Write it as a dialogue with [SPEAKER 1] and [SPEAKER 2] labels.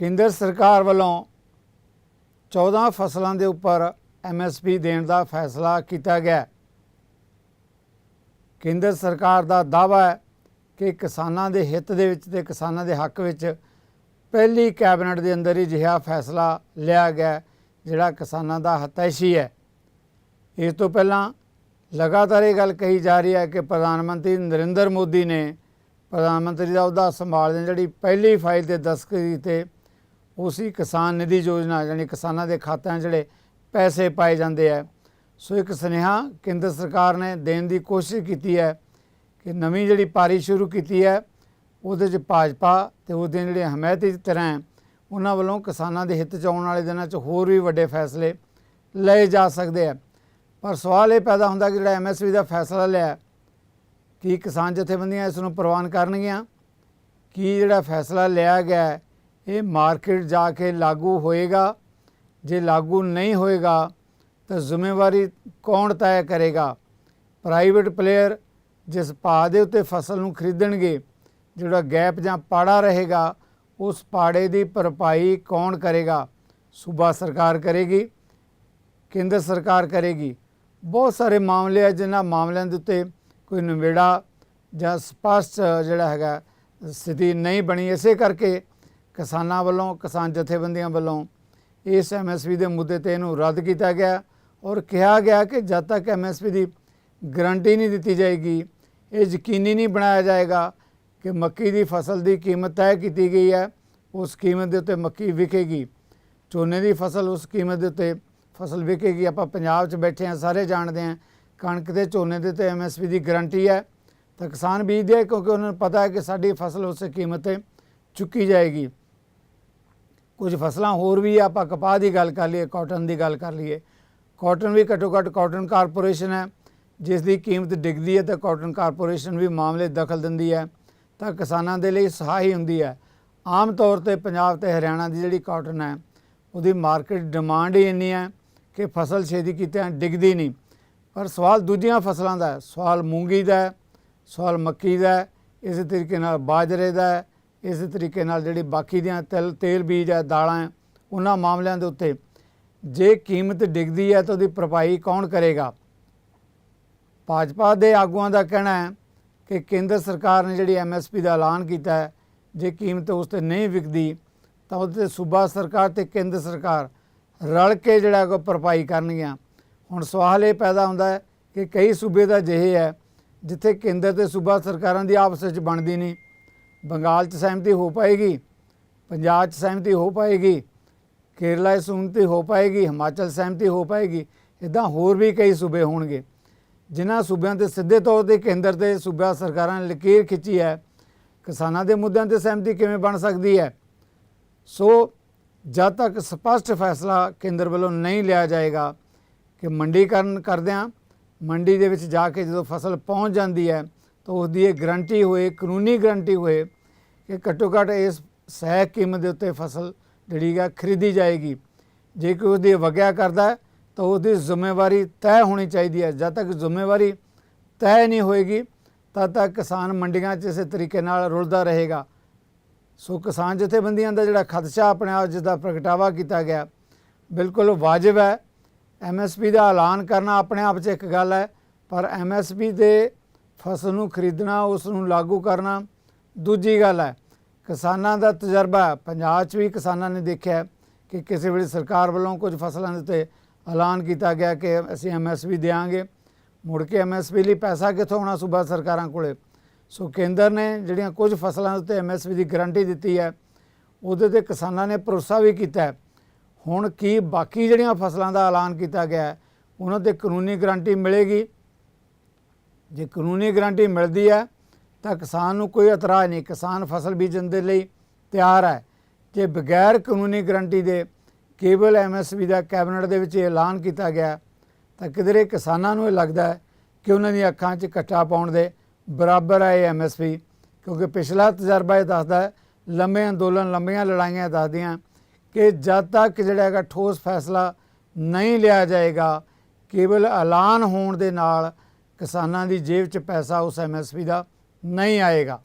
[SPEAKER 1] ਕੇਂਦਰ ਸਰਕਾਰ ਵੱਲੋਂ 14 ਫਸਲਾਂ ਦੇ ਉੱਪਰ ਐਮਐਸਪੀ ਦੇਣ ਦਾ ਫੈਸਲਾ ਕੀਤਾ ਗਿਆ ਕੇਂਦਰ ਸਰਕਾਰ ਦਾ ਦਾਅਵਾ ਹੈ ਕਿ ਕਿਸਾਨਾਂ ਦੇ ਹਿੱਤ ਦੇ ਵਿੱਚ ਤੇ ਕਿਸਾਨਾਂ ਦੇ ਹੱਕ ਵਿੱਚ ਪਹਿਲੀ ਕੈਬਨਿਟ ਦੇ ਅੰਦਰ ਹੀ ਅਜਿਹਾ ਫੈਸਲਾ ਲਿਆ ਗਿਆ ਜਿਹੜਾ ਕਿਸਾਨਾਂ ਦਾ ਹਤੈਸ਼ੀ ਹੈ। ਇਸ ਤੋਂ ਪਹਿਲਾਂ ਲਗਾਤਾਰ ਇਹ ਗੱਲ ਕਹੀ ਜਾ ਰਹੀ ਹੈ ਕਿ ਪ੍ਰਧਾਨ ਮੰਤਰੀ ਨਰਿੰਦਰ ਮੋਦੀ ਨੇ ਪ੍ਰਧਾਨ ਮੰਤਰੀ ਦਾ ਅਹੁਦਾ ਸੰਭਾਲਦੇ ਜਿਹੜੀ ਪਹਿਲੀ ਫਾਈਲ ਤੇ ਦਸਤਖਤ ਕੀਤੇ ਉਸੀ ਕਿਸਾਨ ਨਿਧੀ ਯੋਜਨਾ ਯਾਨੀ ਕਿਸਾਨਾਂ ਦੇ ਖਾਤਿਆਂ 'ਚ ਜਿਹੜੇ ਪੈਸੇ ਪਾਏ ਜਾਂਦੇ ਆ। ਸੋ ਇੱਕ ਸੁਨੇਹਾ ਕੇਂਦਰ ਸਰਕਾਰ ਨੇ ਦੇਣ ਦੀ ਕੋਸ਼ਿਸ਼ ਕੀਤੀ ਹੈ ਕਿ ਨਵੀਂ ਜਿਹੜੀ ਪਾਰੀ ਸ਼ੁਰੂ ਕੀਤੀ ਹੈ, ਉਹਦੇ 'ਚ ਭਾਜਪਾ ਤੇ ਉਹਦੇ ਜਿਹੜੇ ਹਮਾਇਤੀ ਤਰ੍ਹਾਂ ਹੈ, ਉਹਨਾਂ ਵੱਲੋਂ ਕਿਸਾਨਾਂ ਦੇ ਹਿੱਤ 'ਚ ਆਉਣ ਵਾਲੇ ਦਿਨਾਂ 'ਚ ਹੋਰ ਵੀ ਵੱਡੇ ਫੈਸਲੇ ਲਏ ਜਾ ਸਕਦੇ ਆ। ਪਰ ਸਵਾਲ ਇਹ ਪੈਦਾ ਹੁੰਦਾ ਕਿ ਜਿਹੜਾ ਐਮਐਸਪੀ ਦਾ ਫੈਸਲਾ ਲਿਆ, ਕੀ ਕਿਸਾਨ ਜਥੇਬੰਦੀਆਂ ਇਸ ਨੂੰ ਪ੍ਰਵਾਨ ਕਰਨਗੀਆਂ? ਕੀ ਜਿਹੜਾ ਫੈਸਲਾ ਲਿਆ ਗਿਆ ਇਹ ਮਾਰਕੀਟ ਜਾ ਕੇ ਲਾਗੂ ਹੋਏਗਾ। ਜੇ ਲਾਗੂ ਨਹੀਂ ਹੋਏਗਾ, ਤਾਂ ਜ਼ਿੰਮੇਵਾਰੀ ਕੌਣ ਤੈਅ ਕਰੇਗਾ? ਪ੍ਰਾਈਵੇਟ ਪਲੇਅਰ ਜਿਸ ਭਾਅ ਦੇ ਉੱਤੇ ਫਸਲ ਨੂੰ ਖਰੀਦਣਗੇ, ਜਿਹੜਾ ਗੈਪ ਜਾਂ ਪਾੜਾ ਰਹੇਗਾ, ਉਸ ਪਾੜੇ ਦੀ ਭਰਪਾਈ ਕੌਣ ਕਰੇਗਾ? ਸੂਬਾ ਸਰਕਾਰ ਕਰੇਗੀ, ਕੇਂਦਰ ਸਰਕਾਰ ਕਰੇਗੀ। ਬਹੁਤ ਸਾਰੇ ਮਾਮਲੇ ਆ ਜਿਨ੍ਹਾਂ ਮਾਮਲਿਆਂ ਦੇ ਉੱਤੇ ਕੋਈ ਨਿਵੇੜਾ ਜਾਂ ਸਪਸ਼ਟ ਜਿਹੜਾ ਹੈਗਾ ਸਥਿਤੀ ਨਹੀਂ ਬਣੀ। ਇਸੇ ਕਰਕੇ ਕਿਸਾਨਾਂ ਵੱਲੋਂ, ਕਿਸਾਨ ਜਥੇਬੰਦੀਆਂ ਵੱਲੋਂ ਇਸ ਐਮਐਸਪੀ ਦੇ ਮੁੱਦੇ ਤੇ ਇਹਨੂੰ ਰੱਦ ਕੀਤਾ ਗਿਆ ਔਰ ਕਿਹਾ ਗਿਆ ਕਿ ਜਦ ਤੱਕ ਐਮਐਸਪੀ ਦੀ ਗਰੰਟੀ ਨਹੀਂ ਦਿੱਤੀ ਜਾਏਗੀ, ਇਹ ਯਕੀਨੀ ਨਹੀਂ ਬਣਾਇਆ ਜਾਏਗਾ ਕਿ ਮੱਕੀ ਦੀ ਫਸਲ ਦੀ ਕੀਮਤ ਤੈਅ ਕੀਤੀ ਗਈ ਹੈ, ਉਸ ਕੀਮਤ ਦੇ ਉੱਤੇ ਮੱਕੀ ਵਿਕੇਗੀ। ਝੋਨੇ ਦੀ ਫਸਲ ਉਸ ਕੀਮਤ ਦੇ ਉੱਤੇ ਫਸਲ ਵਿਕੇਗੀ। ਆਪਾਂ ਪੰਜਾਬ 'ਚ ਬੈਠੇ ਆ ਸਾਰੇ ਜਾਣਦੇ ਆ ਕਣਕ ਤੇ ਝੋਨੇ ਦੇ ਤੇ ਐਮਐਸਪੀ ਦੀ ਗਾਰੰਟੀ ਹੈ। ਤਾਂ ਕਿਸਾਨ ਬੀਜਦੇ ਆ ਕਿਉਂਕਿ ਉਹਨਾਂ ਨੂੰ ਪਤਾ ਹੈ ਕਿ ਸਾਡੀ ਫਸਲ ਉਸ ਕੀਮਤ ਤੇ ਚੁੱਕੀ ਜਾਏਗੀ। ਕੁਝ ਫਸਲਾਂ ਹੋਰ ਵੀ ਆ ਆਪਾਂ ਕਪਾਹ ਦੀ ਗੱਲ ਕਰ ਲਈਏ, ਕਾਟਨ ਦੀ ਗੱਲ ਕਰ ਲਈਏ। ਕਾਟਨ ਵੀ ਘੱਟੋ ਘੱਟ ਕਾਟਨ ਕਾਰਪੋਰੇਸ਼ਨ ਹੈ। ਜਿਸ ਦੀ ਕੀਮਤ ਡਿੱਗਦੀ ਹੈ ਤਾਂ ਕਾਟਨ ਕਾਰਪੋਰੇਸ਼ਨ ਵੀ ਮਾਮਲੇ ਦਖਲ ਦਿੰਦੀ ਹੈ। ਤਾਂ ਕਿਸਾਨਾਂ ਦੇ ਲਈ ਸਹਾਈ ਹੁੰਦੀ ਹੈ। ਆਮ ਤੌਰ ਤੇ ਪੰਜਾਬ ਤੇ ਹਰਿਆਣਾ ਦੀ ਜਿਹੜੀ ਕਾਟਨ ਹੈ, ਉਹਦੀ ਮਾਰਕੀਟ ਡਿਮਾਂਡ ਹੀ ਇੰਨੀ ਹੈ ਕਿ ਫਸਲ ਛੇਤੀ ਕੀਤੇ ਡਿੱਗਦੀ ਨਹੀਂ। ਪਰ ਸਵਾਲ ਦੂਜੀਆਂ ਫਸਲਾਂ ਦਾ ਹੈ। ਸਵਾਲ ਮੂੰਗੀ ਦਾ ਹੈ, ਸਵਾਲ ਮੱਕੀ ਦਾ ਹੈ, ਇਸੇ ਤਰੀਕੇ ਨਾਲ ਬਾਜਰੇ ਦਾ ਹੈ ਇਸੇ ਤਰੀਕੇ ਨਾਲ ਜਿਹੜੀ ਬਾਕੀ ਦੀਆਂ ਤੇਲ ਤੇਲ ਬੀਜ ਹੈ, ਦਾਲਾਂ ਹੈ, ਉਹਨਾਂ ਮਾਮਲਿਆਂ ਦੇ ਉੱਤੇ ਜੇ ਕੀਮਤ ਡਿੱਗਦੀ ਹੈ ਤਾਂ ਉਹਦੀ ਭਰਪਾਈ ਕੌਣ ਕਰੇਗਾ? ਭਾਜਪਾ ਦੇ ਆਗੂਆਂ ਦਾ ਕਹਿਣਾ ਹੈ ਕਿ ਕੇਂਦਰ ਸਰਕਾਰ ਨੇ ਜਿਹੜੀ ਐਮਐਸਪੀ ਦਾ ਐਲਾਨ ਕੀਤਾ ਹੈ, ਜੇ ਕੀਮਤ ਉਸ ਤੇ ਨਹੀਂ ਵਿਕਦੀ, ਤਾਂ ਉਹਦੇ ਤੇ ਸੂਬਾ ਸਰਕਾਰ ਤੇ ਕੇਂਦਰ ਸਰਕਾਰ ਰਲ ਕੇ ਜਿਹੜਾ ਕੋ ਭਰਪਾਈ ਕਰਨਗੀਆਂ। ਹੁਣ ਸਵਾਲ ਇਹ ਪੈਦਾ ਹੁੰਦਾ ਹੈ ਕਿ ਕਈ ਸੂਬੇ ਦਾ ਜਿਹੇ ਹੈ ਜਿੱਥੇ ਕੇਂਦਰ ਤੇ ਸੂਬਾ ਸਰਕਾਰਾਂ ਦੀ ਆਪਸ ਵਿੱਚ ਬਣਦੀ ਨਹੀਂ ਬੰਗਾਲ 'ਚ ਸਹਿਮਤੀ ਹੋ ਪਾਏਗੀ, ਪੰਜਾਬ 'ਚ ਸਹਿਮਤੀ ਹੋ ਪਾਏਗੀ, ਕੇਰਲਾ 'ਚ ਸਹਿਮਤੀ ਹੋ ਪਾਏਗੀ, ਹਿਮਾਚਲ ਸਹਿਮਤੀ ਹੋ ਪਾਏਗੀ ਇਦਾਂ ਹੋਰ ਵੀ ਕਈ ਸੂਬੇ ਹੋਣਗੇ। ਜਿਨ੍ਹਾਂ ਸੂਬਿਆਂ ਤੇ ਸਿੱਧੇ ਤੌਰ ਤੇ ਕੇਂਦਰ ਤੇ ਸੂਬਾ ਸਰਕਾਰਾਂ ਨੇ ਲਕੀਰ ਖਿੱਚੀ ਹੈ, ਕਿਸਾਨਾਂ ਦੇ ਮੁੱਦਿਆਂ ਤੇ ਸਹਿਮਤੀ ਕਿਵੇਂ ਬਣ ਸਕਦੀ ਹੈ? ਸੋ, ਜਦ ਤੱਕ ਸਪਸ਼ਟ ਫੈਸਲਾ ਕੇਂਦਰ ਵੱਲੋਂ ਨਹੀਂ ਲਿਆ ਜਾਏਗਾ ਕਿ ਮੰਡੀਕਰਨ ਕਰਦਿਆਂ, ਮੰਡੀ ਦੇ ਵਿੱਚ ਜਾ ਕੇ ਜਦੋਂ ਫਸਲ ਪਹੁੰਚ ਜਾਂਦੀ ਹੈ ਉਸ ਦੀ ਇਹ ਗਰੰਟੀ ਹੋਏ, ਕਾਨੂੰਨੀ ਗਰੰਟੀ ਹੋਏ ਕਿ ਘੱਟੋ ਘੱਟ ਇਸ ਸਹਿ ਕੀਮਤ ਦੇ ਉੱਤੇ ਫਸਲ ਜਿਹੜੀ ਹੈ ਖਰੀਦੀ ਜਾਏਗੀ। ਜੇ ਕੋਈ ਉਹਦੀ ਵਗਿਆ ਕਰਦਾ ਤਾਂ ਉਹਦੀ ਜ਼ਿੰਮੇਵਾਰੀ ਤੈਅ ਹੋਣੀ ਚਾਹੀਦੀ ਹੈ। ਜਦ ਤੱਕ ਜ਼ਿੰਮੇਵਾਰੀ ਤੈਅ ਨਹੀਂ ਹੋਏਗੀ, ਤਦ ਤੱਕ ਕਿਸਾਨ ਮੰਡੀਆਂ 'ਚ ਇਸੇ ਤਰੀਕੇ ਨਾਲ ਰੁਲਦਾ ਰਹੇਗਾ। ਸੋ ਕਿਸਾਨ ਜਥੇਬੰਦੀਆਂ ਦਾ ਜਿਹੜਾ ਖਦਸ਼ਾ ਆਪਣੇ ਆਪ ਜਿਸ ਦਾ ਪ੍ਰਗਟਾਵਾ ਕੀਤਾ ਗਿਆ, ਬਿਲਕੁਲ ਵਾਜਬ ਹੈ। ਐਮਐਸਪੀ ਦਾ ਐਲਾਨ ਕਰਨਾ ਆਪਣੇ ਆਪ 'ਚ ਇੱਕ ਗੱਲ ਹੈ, ਪਰ ਐਮਐਸਪੀ ਦੇ ਫਸਲ ਨੂੰ ਖਰੀਦਣਾ, ਉਸ ਨੂੰ ਲਾਗੂ ਕਰਨਾ। ਦੂਜੀ ਗੱਲ ਹੈ, ਕਿਸਾਨਾਂ ਦਾ ਤਜਰਬਾ ਪੰਜਾਬ 'ਚ ਵੀ ਕਿਸਾਨਾਂ ਨੇ ਦੇਖਿਆ ਕਿ ਕਿਸੇ ਵੇਲੇ ਸਰਕਾਰ ਵੱਲੋਂ ਕੁਝ ਫਸਲਾਂ ਦੇ ਉੱਤੇ ਐਲਾਨ ਕੀਤਾ ਗਿਆ ਕਿ ਅਸੀਂ ਐਮਐਸਪੀ ਦੇਵਾਂਗੇ ਮੁੜ ਕੇ ਐਮਐਸਪੀ ਲਈ ਪੈਸਾ ਕਿੱਥੋਂ ਆਉਣਾ ਸੂਬਾ ਸਰਕਾਰਾਂ ਕੋਲੇ? ਸੋ ਕੇਂਦਰ ਨੇ ਜਿਹੜੀਆਂ ਕੁਝ ਫਸਲਾਂ ਦੇ ਉੱਤੇ ਐਮਐਸਪੀ ਦੀ ਗਾਰੰਟੀ ਦਿੱਤੀ ਹੈ, ਉਹਦੇ ਤੇ ਕਿਸਾਨਾਂ ਨੇ ਭਰੋਸਾ ਵੀ ਕੀਤਾ ਹੁਣ ਕੀ ਬਾਕੀ ਜਿਹੜੀਆਂ ਫਸਲਾਂ ਦਾ ਐਲਾਨ ਕੀਤਾ ਗਿਆ ਉਹਨਾਂ ਤੇ ਕਾਨੂੰਨੀ ਗਾਰੰਟੀ ਮਿਲੇਗੀ? ਜੇ ਕਾਨੂੰਨੀ ਗਾਰੰਟੀ ਮਿਲਦੀ ਹੈ, ਤਾਂ ਕਿਸਾਨ ਨੂੰ ਕੋਈ ਇਤਰਾਜ਼ ਨਹੀਂ। ਕਿਸਾਨ ਫਸਲ ਬੀਜਣ ਦੇ ਲਈ ਤਿਆਰ ਹੈ। ਜੇ ਬਗੈਰ ਕਾਨੂੰਨੀ ਗਾਰੰਟੀ ਦੇ ਕੇਵਲ ਐਮਐਸਪੀ ਦਾ ਕੈਬਨਿਟ ਦੇ ਵਿੱਚ ਐਲਾਨ ਕੀਤਾ ਗਿਆ, ਤਾਂ ਕਿਧਰੇ ਕਿਸਾਨਾਂ ਨੂੰ ਇਹ ਲੱਗਦਾ ਹੈ ਕਿ ਉਹਨਾਂ ਦੀਆਂ ਅੱਖਾਂ 'ਚ ਕੱਟਾ ਪਾਉਣ ਦੇ ਬਰਾਬਰ ਹੈ ਇਹ ਐਮਐਸਪੀ ਕਿਉਂਕਿ ਪਿਛਲਾ ਤਜਰਬਾ ਇਹ ਦੱਸਦਾ ਹੈ ਲੰਮੇ ਅੰਦੋਲਨ ਲੰਮੀਆਂ ਲੜਾਈਆਂ ਦੱਸਦੀਆਂ ਕਿ ਜਦ ਤੱਕ ਜਿਹੜਾ ਹੈਗਾ ਠੋਸ ਫੈਸਲਾ ਨਹੀਂ ਲਿਆ ਜਾਏਗਾ, ਕੇਵਲ ਐਲਾਨ ਹੋਣ ਦੇ ਨਾਲ ਕਿਸਾਨਾਂ ਦੀ ਜੇਬ 'ਚ ਪੈਸਾ ਉਸ ਐਮਐਸਪੀ ਦਾ ਨਹੀਂ ਆਏਗਾ।